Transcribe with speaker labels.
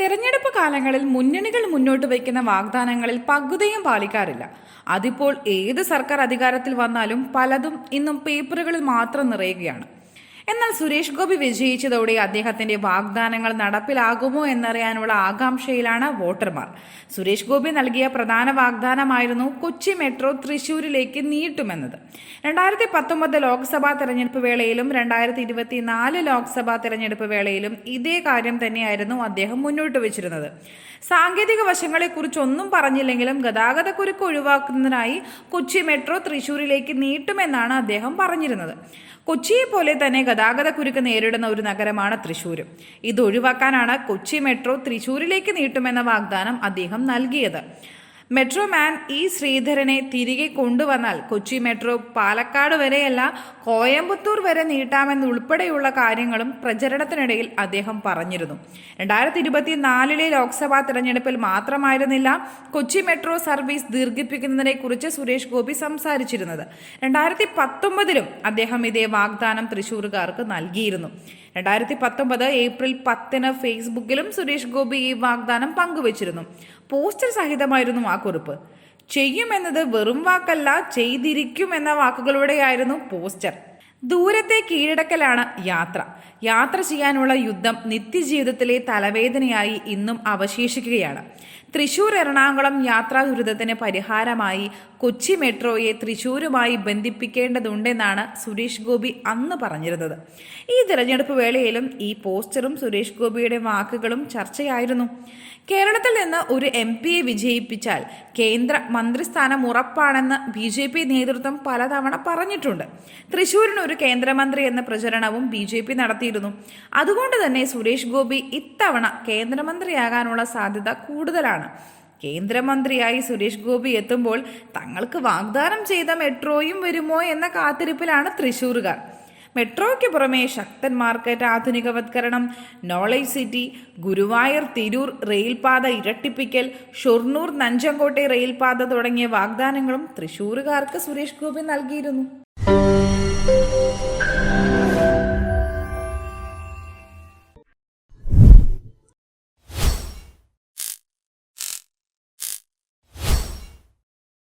Speaker 1: തെരഞ്ഞെടുപ്പ് കാലങ്ങളിൽ മുന്നണികൾ മുന്നോട്ട് വയ്ക്കുന്ന വാഗ്ദാനങ്ങളിൽ പകുതിയും പാലിക്കാറില്ല. അതിപ്പോൾ ഏത് സർക്കാർ അധികാരത്തിൽ വന്നാലും പലതും ഇന്നും പേപ്പറുകളിൽ മാത്രം നിറയുകയാണ്. എന്നാൽ സുരേഷ് ഗോപി വിജയിച്ചതോടെ അദ്ദേഹത്തിന്റെ വാഗ്ദാനങ്ങൾ നടപ്പിലാകുമോ എന്നറിയാനുള്ള ആകാംക്ഷയിലാണ് വോട്ടർമാർ. സുരേഷ് ഗോപി നൽകിയ പ്രധാന വാഗ്ദാനമായിരുന്നു കൊച്ചി മെട്രോ തൃശൂരിലേക്ക് നീട്ടുമെന്നത്. രണ്ടായിരത്തി പത്തൊമ്പത് ലോക്സഭാ തെരഞ്ഞെടുപ്പ് വേളയിലും രണ്ടായിരത്തി ഇരുപത്തിനാല് ലോക്സഭാ തെരഞ്ഞെടുപ്പ് വേളയിലും ഇതേ കാര്യം തന്നെയായിരുന്നു അദ്ദേഹം മുന്നോട്ട് വെച്ചിരുന്നത്. സാങ്കേതിക വശങ്ങളെക്കുറിച്ചൊന്നും പറഞ്ഞില്ലെങ്കിലും ഗതാഗതക്കുരുക്ക് ഒഴിവാക്കുന്നതിനായി കൊച്ചി മെട്രോ തൃശൂരിലേക്ക് നീട്ടുമെന്നാണ് അദ്ദേഹം പറഞ്ഞിരുന്നത്. കൊച്ചിയെ പോലെ തന്നെ ഗതാഗതക്കുരുക്ക് നേരിടുന്ന ഒരു നഗരമാണ് തൃശൂർ ഇത് ഒഴിവാക്കാനാണ് കൊച്ചി മെട്രോ തൃശ്ശൂരിലേക്ക് നീട്ടുമെന്ന വാഗ്ദാനം അദ്ദേഹം നൽകിയത്. മെട്രോ മാൻ ഇ ശ്രീധരനെ തിരികെ കൊണ്ടുവന്നാൽ കൊച്ചി മെട്രോ പാലക്കാട് വരെയല്ല കോയമ്പത്തൂർ വരെ നീട്ടാമെന്നുൾപ്പെടെയുള്ള കാര്യങ്ങളും പ്രചരണത്തിനിടയിൽ അദ്ദേഹം പറഞ്ഞിരുന്നു. രണ്ടായിരത്തി ഇരുപത്തിനാലിലെ ലോക്സഭാ തെരഞ്ഞെടുപ്പിൽ മാത്രമായിരുന്നില്ല കൊച്ചി മെട്രോ സർവീസ് ദീർഘിപ്പിക്കുന്നതിനെ കുറിച്ച് സുരേഷ് ഗോപി സംസാരിച്ചിരുന്നത്. രണ്ടായിരത്തി പത്തൊമ്പതിലും അദ്ദേഹം ഇതേ വാഗ്ദാനം തൃശൂർകാർക്ക് നൽകിയിരുന്നു. രണ്ടായിരത്തി പത്തൊമ്പത് ഏപ്രിൽ പത്തിന് ഫേസ്ബുക്കിലും സുരേഷ് ഗോപി ഈ വാഗ്ദാനം പങ്കുവച്ചിരുന്നു. പോസ്റ്റർ സഹിതമായിരുന്നു ആ കുറിപ്പ്. ചെയ്യുമെന്നത് വെറും വാക്കല്ല ചെയ്തിരിക്കും എന്ന വാക്കുകളോടെയായിരുന്നു പോസ്റ്റർ. ദൂരത്തെ കീഴടക്കലാണ് യാത്ര. യാത്ര ചെയ്യാനുള്ള യുദ്ധം നിത്യജീവിതത്തിലെ തലവേദനയായി ഇന്നും അവശേഷിക്കുകയാണ്. തൃശൂർ എറണാകുളം യാത്രാ ദുരിതത്തിന് പരിഹാരമായി കൊച്ചി മെട്രോയെ തൃശൂരുമായി ബന്ധിപ്പിക്കേണ്ടതുണ്ടെന്നാണ് സുരേഷ് ഗോപി അന്ന് പറഞ്ഞിരുന്നത്. ഈ തിരഞ്ഞെടുപ്പ് വേളയിലും ഈ പോസ്റ്ററും സുരേഷ് ഗോപിയുടെ വാക്കുകളും ചർച്ചയായിരുന്നു. കേരളത്തിൽ നിന്ന് ഒരു എം പിയെ വിജയിപ്പിച്ചാൽ കേന്ദ്ര മന്ത്രിസ്ഥാനം ഉറപ്പാണെന്ന് ബി ജെ പി നേതൃത്വം പലതവണ പറഞ്ഞിട്ടുണ്ട്. തൃശൂരിന് ഒരു കേന്ദ്രമന്ത്രി എന്ന പ്രചരണവും ബി ജെ പി നടത്തിയിരുന്നു. അതുകൊണ്ട് തന്നെ സുരേഷ് ഗോപി ഇത്തവണ കേന്ദ്രമന്ത്രിയാകാനുള്ള സാധ്യത കൂടുതലാണ്. കേന്ദ്രമന്ത്രിയായി സുരേഷ് ഗോപി എത്തുമ്പോൾ തങ്ങൾക്ക് വാഗ്ദാനം ചെയ്ത മെട്രോയും വരുമോ എന്ന കാത്തിരിപ്പിലാണ് തൃശൂരുകാർ. മെട്രോയ്ക്ക് പുറമെ ശക്തൻ മാർക്കറ്റ് ആധുനികവത്കരണം നോളേജ് സിറ്റി ഗുരുവായൂർ തിരൂർ റെയിൽപാത ഇരട്ടിപ്പിക്കൽ ഷൊർണൂർ നഞ്ചങ്കോട്ടെ റെയിൽപാത തുടങ്ങിയ വാഗ്ദാനങ്ങളും തൃശൂരുകാർക്ക് സുരേഷ് ഗോപി നൽകിയിരുന്നു. thank you